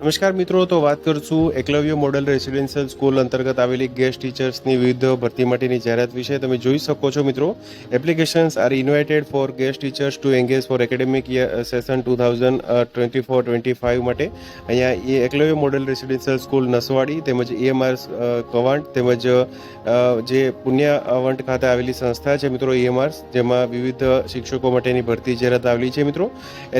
નમસ્કાર મિત્રો, તો વાત કરશું એકલવ્ય મોડલ રેસિડેન્શિયલ સ્કૂલ અંતર્ગત આવેલી ગેસ્ટ ટીચર્સની વિવિધ ભરતી માટેની જાહેરાત વિશે તમે જોઈ શકો છો મિત્રો. Applications are invited for guest teachers to engage for academic session two thousand twenty four twenty five માટે. અહીંયા એ Eklavya model residential school Naswadi, તેમજ ઈએમઆર કવાંટ, તેમજ જે પુણ્યવંટ ખાતે આવેલી સંસ્થા છે મિત્રો ઈએમઆર જેમાં વિવિધ શિક્ષકો માટેની ભરતી જાહેરાત આવેલી છે મિત્રો.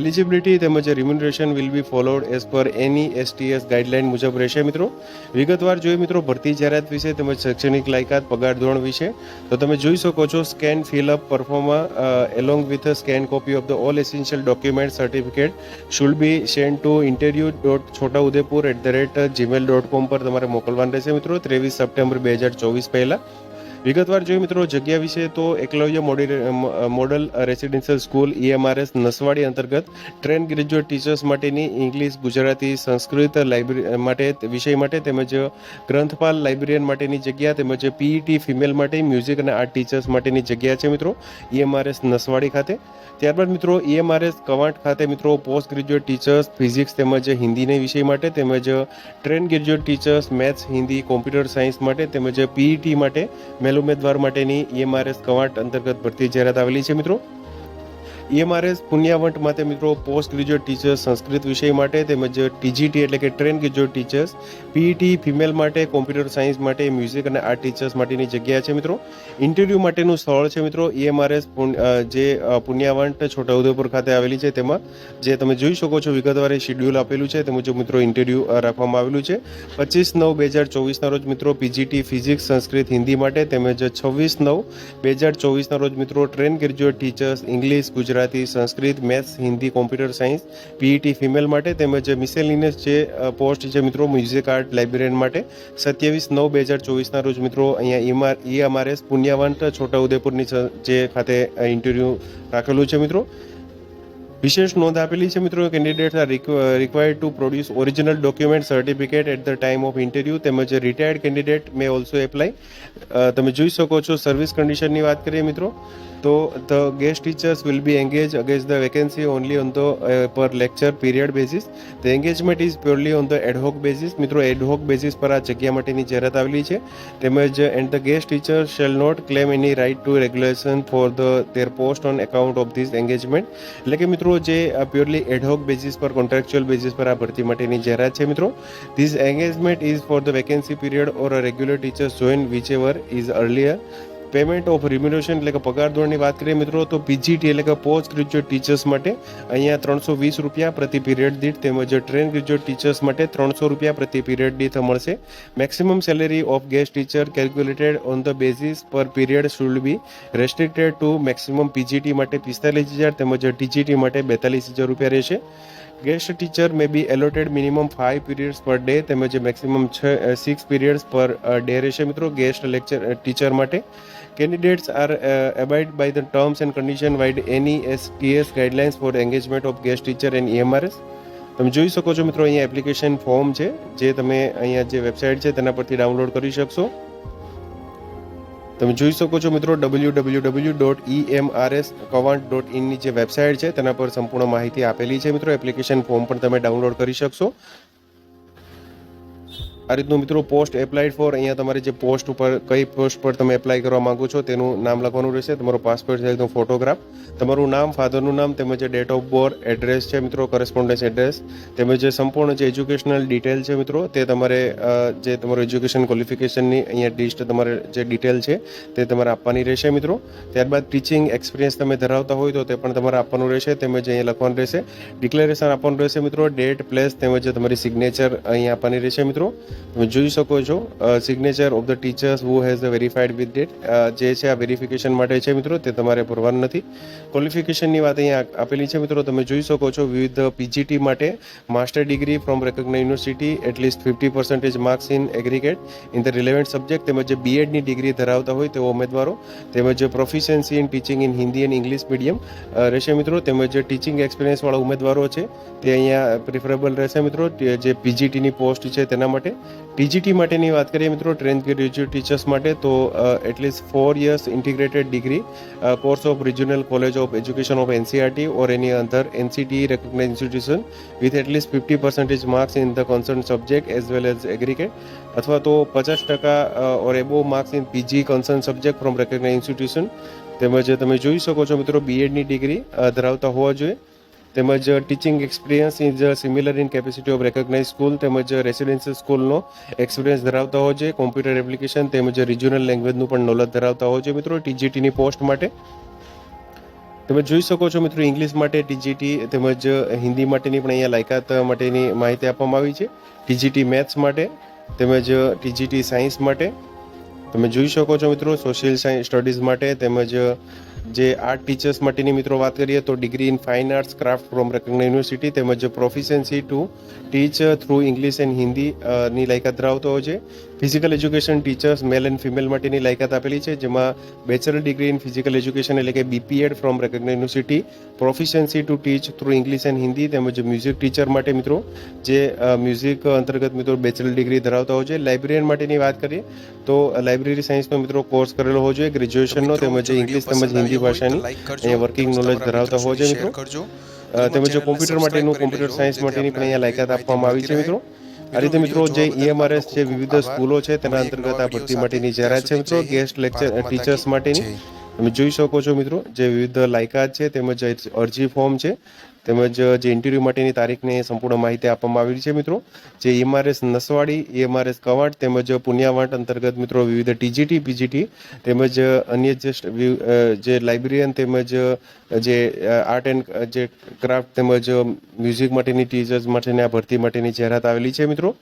એલિજિબિલિટી તેમજ remuneration will be followed as per NESTS guideline મુજબ રહેશે મિત્રો. વિગતવાર જોઈએ મિત્રો, ભરતી જાહેરાત વિશે તેમજ શૈક્ષણિક લાયકાત, પગાર ધોરણ વિશે, તો તમે જોઈ શકો છો scan fill up proforma along with scan copy of the all essential document certificate should be send to interview dot Chhota Udepur at the rate gmail dot com પર તમારે મોકલવાનું રહેશે મિત્રો. ત્રેવીસ સપ્ટેમ્બર બે હજાર ચોવીસ પહેલાં. વિગતવાર જોઈએ મિત્રો, જગ્યા વિશે તો Eklavya model residential school EMRS Naswadi અંતર્ગત ટ્રેન ગ્રેજ્યુએટ ટીચર્સ માટેની ઇંગ્લિશ, ગુજરાતી, સંસ્કૃત લાઇબ્રેરી માટે વિષય માટે તેમજ ગ્રંથપાલ લાઇબ્રેરિયન માટેની જગ્યા તેમજ પીઈટી ફિમેલ માટે મ્યુઝિક અને આર્ટ ટીચર્સ માટેની જગ્યા છે મિત્રો ઈએમઆરએસ નસવાડી ખાતે. ત્યારબાદ મિત્રો ઈએમઆરએસ કવાંટ ખાતે મિત્રો પોસ્ટ ગ્રેજ્યુએટ ટીચર્સ, ફિઝિક્સ તેમજ હિન્દીના વિષય માટે તેમજ train graduate teachers, maths, Hindi, computer science માટે તેમજ પીઈટી માટે મેલ ઉમેદવાર માટેની ઈએમઆરએસ કવાંટ અંતર્ગત ભરતી જાહેરાત આવેલી છે મિત્રો. ઈએમઆરએસ પુણ્યાવંટ માટે મિત્રો પોસ્ટ ગ્રેજ્યુએટ ટીચર્સ સંસ્કૃત વિષય માટે તેમજ ટીજીટી એટલે કે train graduate teachers PET female માટે કોમ્પ્યુટર સાયન્સ માટે મ્યુઝિક અને આર્ટ ટીચર્સ માટેની જગ્યા છે મિત્રો. ઇન્ટરવ્યૂ માટેનું સ્થળ છે મિત્રો ઈએમઆરએસ જે અ, પુણ્યાવંટ છોટાઉદેપુર ખાતે આવેલી છે. તેમાં જે તમે જોઈ શકો છો વિગતવારે શિડ્યુલ આપેલું છે. તે મુજબ મિત્રો ઇન્ટરવ્યૂ રાખવામાં આવેલું છે. પચીસ નવ બે હજાર ચોવીસના રોજ મિત્રો પીજીટી ફિઝિક્સ સંસ્કૃત હિન્દી માટે તેમજ છવ્વીસ નવ બે હજાર ચોવીસના રોજ મિત્રો train graduate teachers English Gujarati Sanskrit, maths, Hindi, computer science, PET female માટે તેમજ મિસેલિનિયસ જે પોસ્ટ છે મિત્રો મ્યુઝિક આર્ટ લાઇબ્રેરિયન માટે સત્યાવીસ નવ બે હજાર ચોવીસના રોજ મિત્રો અહીંયા ઈમાર ઈએમઆરએસ પુણ્યવંત છોટાઉદેપુરની જે ખાતે ઇન્ટરવ્યૂ રાખેલું છે મિત્રો. વિશેષ નોંધ આપેલી છે મિત્રો candidates are required to produce original document certificate at the time of interview તેમજ retired candidate may also apply તમે જોઈ શકો છો સર્વિસ કન્ડિશનની વાત કરીએ મિત્રો, તો the guest teachers will be engage against the vacancy only on the per lecture period basis the engagement is purely on the ad hoc basis મિત્રો ad hoc basis પર આ જગ્યા માટેની જાહેરાત આવેલી છે. તેમજ and the guest teacher shall not claim any right to regulation for the their post on account of this engagement એટલે કે મિત્રો જે પ્યોરલી એડહોક બેસિસ પર કોન્ટ્રાક્ચ્યુઅલ બેસિસ પર આ ભરતી માટેની જાહેરાત છે, મિત્રો. This engagement is for the vacancy period or a regular teachers join whichever is earlier payment of remuneration એટલે કે પગાર ધોરણની વાત કરીએ મિત્રો, તો પીજીટી એટલે કે પોસ્ટ ગ્રેજ્યુએટ ટીચર્સ માટે અહીંયા ત્રણસો વીસ રૂપિયા પ્રતિ પીરિયડ દીઠ તેમજ ટ્રેન ગ્રેજ્યુએટ ટીચર્સ માટે ત્રણસો રૂપિયા પ્રતિ પીરિયડ દીઠ મળશે. Maximum salary of guest teacher calculated on the basis per period should be restricted to maximum PGT માટે પિસ્તાલીસ હજાર તેમજ ટીજીટી માટે બેતાલીસ હજાર રૂપિયા રહેશે. Guest teacher may be allotted minimum five periods per day તેમજ મેક્સિમમ છ સિક્સ પીરિયડ્સ પર ડે રહેશે. મિત્રો, ગેસ્ટ લેક્ચર ટીચર માટે candidates are abide by the terms and condition vide any S TS guidelines for engagement of guest teacher and EMRS તમે જોઈ શકો છો મિત્રો, અહીંયા એપ્લિકેશન ફોર્મ છે, જે તમે અહીંયા જે વેબસાઇટ છે, તેના પરથી ડાઉનલોડ કરી શકશો. તમે જોઈ શકો છો મિત્રો W W W dot E M R S Kawant dot ઇનની જે વેબસાઇટ છે, તેના પર સંપૂર્ણ માહિતી આપેલી છે. મિત્રો એપ્લિકેશન ફોર્મ પણ તમે ડાઉનલોડ કરી શકશો. આ રીતનું મિત્રો પોસ્ટ એપ્લાઇડ ફોર અહીંયા તમારે જે પોસ્ટ ઉપર કઈ પોસ્ટ પર તમે એપ્લાય કરવા માંગો છો તેનું નામ લખવાનું રહેશે. તમારો પાસપોર્ટ સાઇઝનો ફોટોગ્રાફ તમારું નામ ફાધરનું નામ, તેમજ ડેટ ઓફ બર્થ એડ્રેસ છે મિત્રો કરસ્પોન્ડન્સ એડ્રેસ તેમજ જે સંપૂર્ણ જે એજ્યુકેશનલ ડિટેલ છે મિત્રો, તે તમારે જે તમારું એજ્યુકેશન ક્વોલિફિકેશનની અહીંયા લિસ્ટ તમારે જે ડિટેલ છે તે તમારે આપવાની રહેશે મિત્રો. ત્યારબાદ ટીચિંગ એક્સપિરિયન્સ તમે ધરાવતા હોય તો તે પણ તમારે આપવાનું રહેશે, તેમજ અહીંયા લખવાનું રહેશે. ડિક્લેરેશન આપવાનું રહેશે મિત્રો ડેટ પ્લેસ તેમજ તમારી સિગ્નેચર અહીંયા આપવાની રહેશે મિત્રો. તમે જોઈ શકો છો signature of the teachers who has the verified with date જે છે આ વેરિફિકેશન માટે છે મિત્રો, તે તમારે ભરવાનું નથી. ક્વોલિફિકેશનની વાત અહીંયા આપેલી છે મિત્રો, તમે જોઈ શકો છો વિવિધ પીજીટી માટે master degree from recognise university at least fifty percentage marks in aggregate in the relevant subject તેમજ બીએડની ડિગ્રી ધરાવતા હોય તેવા ઉમેદવારો, તેમજ proficiency in teaching in Hindi and English medium રહેશે મિત્રો. તેમજ ટીચિંગ એક્સપિરિયન્સવાળા ઉમેદવારો છે, તે અહીંયા પ્રિફરેબલ રહેશે મિત્રો. જે પીજીટીની પોસ્ટ છે તેના માટે. ટીજીટી માટેની વાત કરીએ મિત્રો ટ્રેન ગ્રેજ્યુએટ ટીચર્સ માટે, તો at least four years integrated degree course of regional college of education of NCERT or any અંદર NCT recognise institution with at least fifty percentage marks in the concern subject as well as aggregate અથવા તો પચાસ ટકા or above marks in PG concern subject from recognise institution તેમજ તમે જોઈ શકો છો મિત્રો બીએડની ડિગ્રી ધરાવતા હોવા જોઈએ. તેમજ teaching experience is similar in capacity of recognise school તેમજ રેસિડેન્શિયલ સ્કૂલનો એક્સપિરિયન્સ ધરાવતા હોય છે. કોમ્પ્યુટર એપ્લિકેશન તેમજ રિજનલ લેંગ્વેજનું પણ નોલેજ ધરાવતા હોય છે મિત્રો ટીજીટીની પોસ્ટ માટે. તમે જોઈ શકો છો મિત્રો ઇંગ્લિશ માટે ટીજીટી તેમજ હિન્દી માટેની પણ અહીંયા લાયકાત માટેની માહિતી આપવામાં આવી છે. ટીજીટી મેથ્સ માટે તેમજ ટીજીટી સાયન્સ માટે. તમે જોઈ શકો છો મિત્રો સોશિયલ સાયન્સ સ્ટડીઝ માટે તેમજ જે આર્ટ ટીચર્સ માટેની મિત્રો વાત કરીએ તો degree in fine arts craft from recognise university તેમજ proficiency to teach through English and Hindi uh, ની લાયકાત ધરાવતો હોય છે. Physical education teachers male and female માટેની લાયકાત આપેલી છે જેમાં bachelor degree in physical education એટલે કે BPEd from recognise university proficiency to teach through English and Hindi તેમજ મ્યુઝિક ટીચર માટે મિત્રો જે મ્યુઝિક અંતર્ગત મિત્રો બેચલર ડિગ્રી ધરાવતા હોય છે. લાઇબ્રેરિયન માટેની વાત કરીએ તો લાઇબ્રેરી સાયન્સનો મિત્રો કોર્સ કરેલો હોવો જોઈએ ગ્રેજ્યુએશનનો તેમજ ઇંગ્લિશ તેમજ હિન્દી ભાષાની. અહીંયા વર્કિંગ નોલેજ ધરાવતા હોય જોઈએ મિત્રો. તેમજ કોમ્પ્યુટર માટેનું કોમ્પ્યુટર સાયન્સ માટેની પણ અહીંયા લાયકાત આપવામાં આવી છે મિત્રો. આ રીતે મિત્રો જે ઈએમઆરએસ જે વિવિધ સ્કૂલો છે તેના અંતર્ગત આ ભરતી માટેની જાહેરાત છે મિત્રો. ગેસ્ટ લેક્ચર ટીચર્સ માટેની તમે જોઈ શકો છો મિત્રો, જે વિવિધ લાયકાત છે, તેમજ અરજી ફોર્મ છે, તેમજ જે ઇન્ટરવ્યૂ માટેની તારીખની સંપૂર્ણ માહિતી આપવામાં આવેલી છે મિત્રો. જે ઈએમઆરએસ નસવાડી ઈએમઆરએસ કવાંટ, તેમજ પુણ્યાવાંટ અંતર્ગત મિત્રો વિવિધ ટીજીટી, પીજીટી, તેમજ અન્ય જે જે લાઇબ્રેરિયન તેમજ જે આર્ટ એન્ડ જે ક્રાફ્ટ તેમજ મ્યુઝિક માટેની, ટીચર્સ માટેની, આ ભરતી માટેની જાહેરાત આવેલી છે મિત્રો.